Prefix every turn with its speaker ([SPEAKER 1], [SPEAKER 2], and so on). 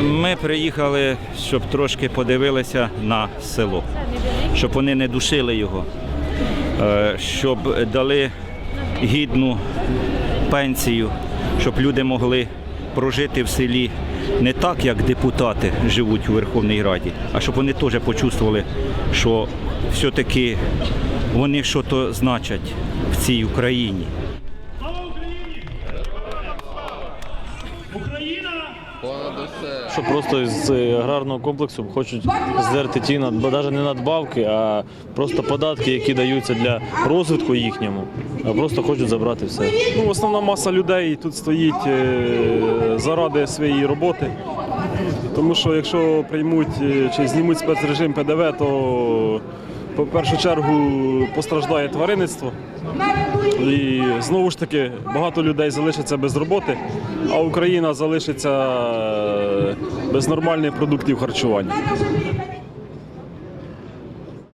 [SPEAKER 1] Ми приїхали, щоб трошки подивилися на село, щоб вони не душили його, е, щоб дали гідну пенсію, щоб люди могли прожити в селі не так, як депутати живуть у Верховній Раді, а щоб вони теж почувствували, що все-таки вони щось значать в цій Україні.
[SPEAKER 2] Що просто з е, аграрного комплексу хочуть здерти ті навіть не надбавки, а просто податки, які даються для розвитку їхньому, а просто хочуть забрати все.
[SPEAKER 3] Ну, основна маса людей тут стоїть е, заради своєї роботи. Тому що якщо приймуть е, чи знімуть спецрежим ПДВ, то по першу чергу постраждає тваринництво. І знову ж таки багато людей залишиться без роботи, а Україна залишиться е, без нормальних продуктів харчування.